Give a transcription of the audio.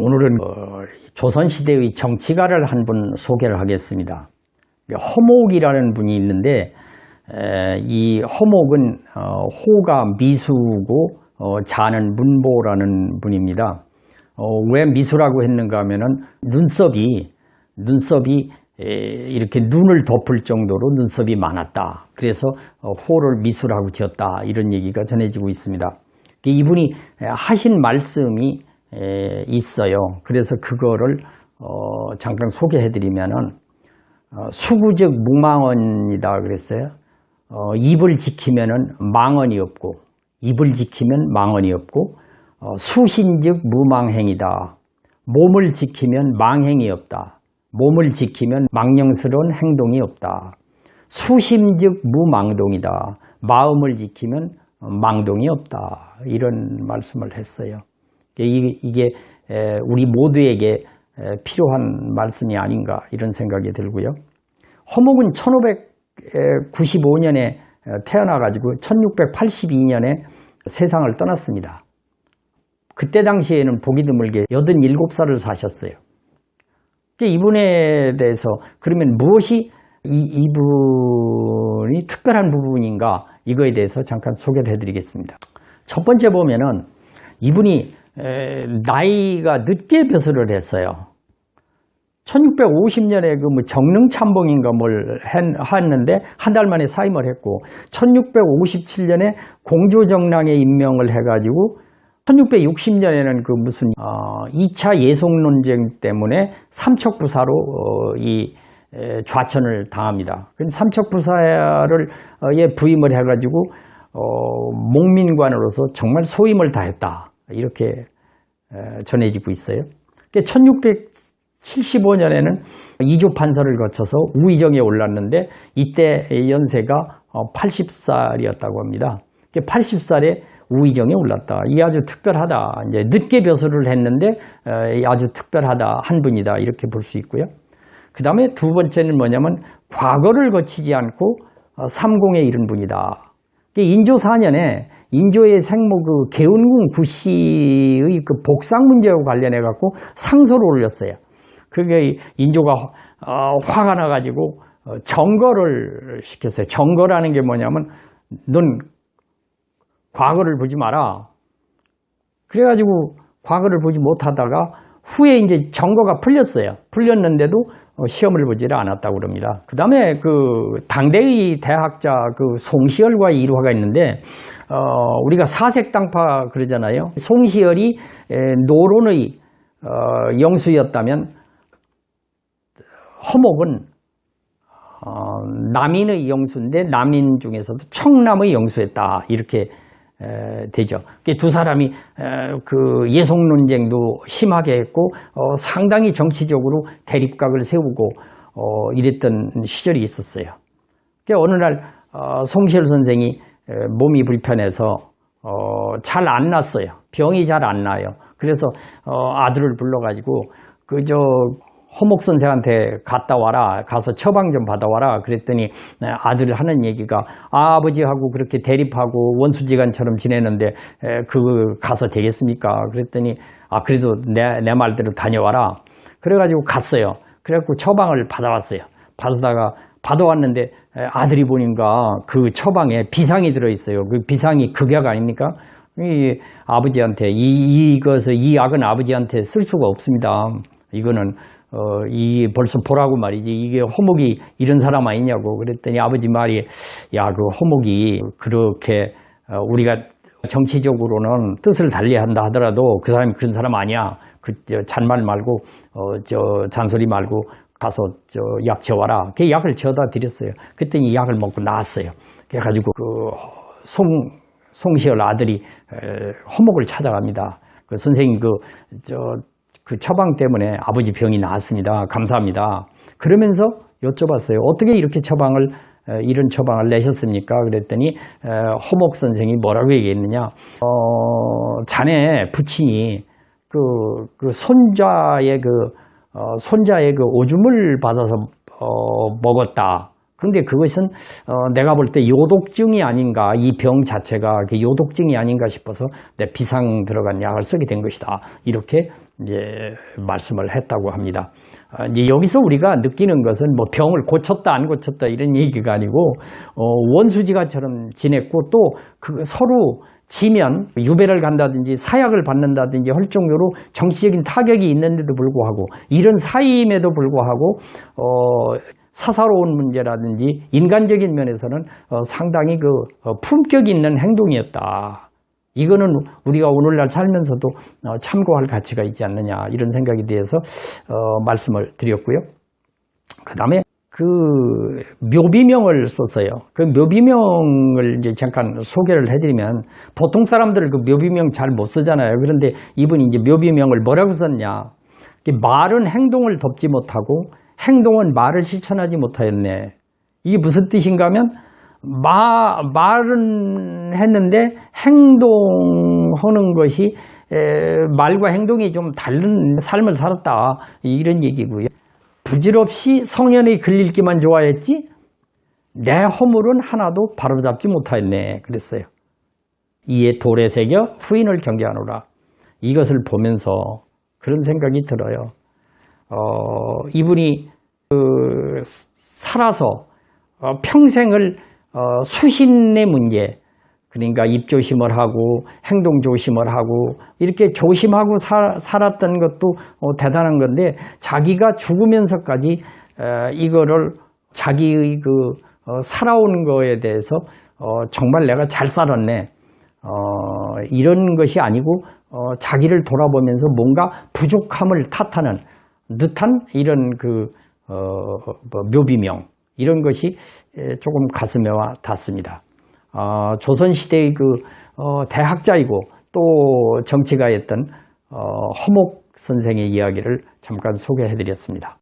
오늘은 어, 조선시대의 정치가를 한 분 소개를 하겠습니다. 허목이라는 분이 있는데 에, 이 허목은 어, 호가 미수고 어, 자는 문보라는 분입니다. 어, 왜 미수라고 했는가 하면은 눈썹이 눈썹이 에, 이렇게 눈을 덮을 정도로 눈썹이 많았다. 그래서 어, 호를 미수라고 지었다. 이런 얘기가 전해지고 있습니다. 이분이 하신 말씀이 에, 있어요. 그래서 그거를 어, 잠깐 소개해드리면은 어, 수구즉 무망언이다 그랬어요. 어, 입을 지키면은 망언이 없고 입을 지키면 망언이 없고 어, 수신즉 무망행이다. 몸을 지키면 망행이 없다. 몸을 지키면 망령스러운 행동이 없다. 수심즉 무망동이다. 마음을 지키면 망동이 없다. 이런 말씀을 했어요. 이게 우리 모두에게 필요한 말씀이 아닌가 이런 생각이 들고요. 허목은 1595년에 태어나가지고 1682년에 세상을 떠났습니다. 그때 당시에는 보기 드물게 87살을 사셨어요. 이분에 대해서 그러면 무엇이 이, 이분이 특별한 부분인가 이거에 대해서 잠깐 소개를 해드리겠습니다. 첫 번째 보면은 이분이 나이가 늦게 벼슬을 했어요. 1650년에 그뭐 정릉 참봉인가 뭘 했는데 한 달 만에 사임을 했고 1657년에 공조정랑에 임명을 해가지고 1660년에는 그 무슨 어 2차 예송 논쟁 때문에 삼척부사로 어, 이 좌천을 당합니다. 삼척부사를 어, 예 부임을 해가지고 어, 목민관으로서 정말 소임을 다했다 이렇게 전해지고 있어요. 1675년에는 이조 판서를 거쳐서 우의정에 올랐는데 이때 연세가 80살이었다고 합니다. 80살에 우의정에 올랐다. 이 아주 특별하다. 이제 늦게 벼슬을 했는데 아주 특별하다 한 분이다 이렇게 볼 수 있고요. 그 다음에 두 번째는 뭐냐면 과거를 거치지 않고 어, 삼공에 이른 분이다. 인조 4년에 인조의 생모 그 개운궁 구씨의 그 복상 문제와 관련해 갖고 상소를 올렸어요. 그게 인조가 어, 화가 나가지고 어, 정거를 시켰어요. 정거라는 게 뭐냐면 넌 과거를 보지 마라. 그래가지고 과거를 보지 못하다가 후에 이제 정거가 풀렸어요. 풀렸는데도 어, 시험을 보지를 않았다고 그럽니다. 그 다음에 그 당대의 대학자 그 송시열과 일화가 있는데, 어, 우리가 사색당파 그러잖아요. 송시열이 노론의 어, 영수였다면 허목은 어, 남인의 영수인데 남인 중에서도 청남의 영수였다 이렇게 에, 되죠. 두 사람이 에, 그 예속 논쟁도 심하게 했고 어, 상당히 정치적으로 대립각을 세우고 어, 이랬던 시절이 있었어요. 어느 날 어, 송시열 선생이 에, 몸이 불편해서 어, 잘안 났어요. 병이 잘 안 나요. 그래서 어, 아들을 불러가지고 그저 허목 선생한테 갔다 와라. 가서 처방 좀 받아와라. 그랬더니 아들 하는 얘기가 아, 버지하고 그렇게 대립하고 원수지간처럼 지내는데 그 가서 되겠습니까? 그랬더니 아, 그래도 내, 내 말대로 다녀와라. 그래가지고 갔어요. 그래갖고 처방을 받아왔어요. 받아다가 받아왔는데 아들이 보니까 그 처방에 비상이 들어있어요. 그 비상이 극약 아닙니까? 이 아버지한테 이, 이것을 이 약은 아버지한테 쓸 수가 없습니다. 이거는 어, 이 벌써 보라고 말이지. 이게 허목이 이런 사람 아니냐고 그랬더니 아버지 말이 야 그 허목이 그렇게 어, 우리가 정치적으로는 뜻을 달리한다 하더라도 그 사람이 그런 사람 아니야. 그 잔말 말고 어, 저 잔소리 말고 가서 저약 저와라. 그 약을 저다 드렸어요. 그랬더니 약을 먹고 나았어요. 그래가지고 그송 송시열 아들이 허목을 찾아갑니다. 그 선생님 그 저 그 처방 때문에 아버지 병이 나았습니다. 감사합니다. 그러면서 여쭤봤어요. 어떻게 이렇게 처방을 이런 처방을 내셨습니까? 그랬더니 허목 선생이 뭐라고 얘기했느냐? 어, 자네 부친이 그, 그 손자의 그 어, 손자의 그 오줌을 받아서 어, 먹었다. 그런데 그것은 어, 내가 볼 때 요독증이 아닌가 이 병 자체가 그 요독증이 아닌가 싶어서 내 비상 들어간 약을 쓰게 된 것이다 이렇게 이제 말씀을 했다고 합니다. 아, 이제 여기서 우리가 느끼는 것은 뭐 병을 고쳤다 안 고쳤다 이런 얘기가 아니고 어, 원수지가처럼 지냈고 또 그 서로 지면 유배를 간다든지 사약을 받는다든지 할 정도로 정치적인 타격이 있는데도 불구하고 이런 사이임에도 불구하고 어, 사사로운 문제라든지 인간적인 면에서는 어, 상당히 그 어, 품격 있는 행동이었다. 이거는 우리가 오늘날 살면서도 어, 참고할 가치가 있지 않느냐 이런 생각에 대해서 어, 말씀을 드렸고요. 그 다음에 그 묘비명을 썼어요. 그 묘비명을 이제 잠깐 소개를 해드리면 보통 사람들 그 묘비명 잘 못 쓰잖아요. 그런데 이분이 이제 묘비명을 뭐라고 썼냐? 말은 행동을 덮지 못하고 행동은 말을 실천하지 못하였네. 이게 무슨 뜻인가 하면 마, 말은 했는데 행동하는 것이 에, 말과 행동이 좀 다른 삶을 살았다. 이런 얘기고요. 부질없이 성현의 글읽기만 좋아했지 내 허물은 하나도 바로잡지 못하였네. 그랬어요. 이에 돌에 새겨 후인을 경계하노라. 이것을 보면서 그런 생각이 들어요. 어, 이분이 그 살아서 어, 평생을 어, 수신의 문제, 그러니까 입조심을 하고 행동 조심을 하고 이렇게 조심하고 살, 살았던 것도 어, 대단한 건데 자기가 죽으면서까지 에, 이거를 자기의 그 어, 살아온 거에 대해서 어, 정말 내가 잘 살았네. 어, 이런 것이 아니고 어, 자기를 돌아보면서 뭔가 부족함을 탓하는 듯한 이런 그 어, 뭐 묘비명 이런 것이 에, 조금 가슴에 와 닿습니다. 어, 조선시대의 그 어, 대학자이고 또 정치가였던 어, 허목 선생의 이야기를 잠깐 소개해드렸습니다.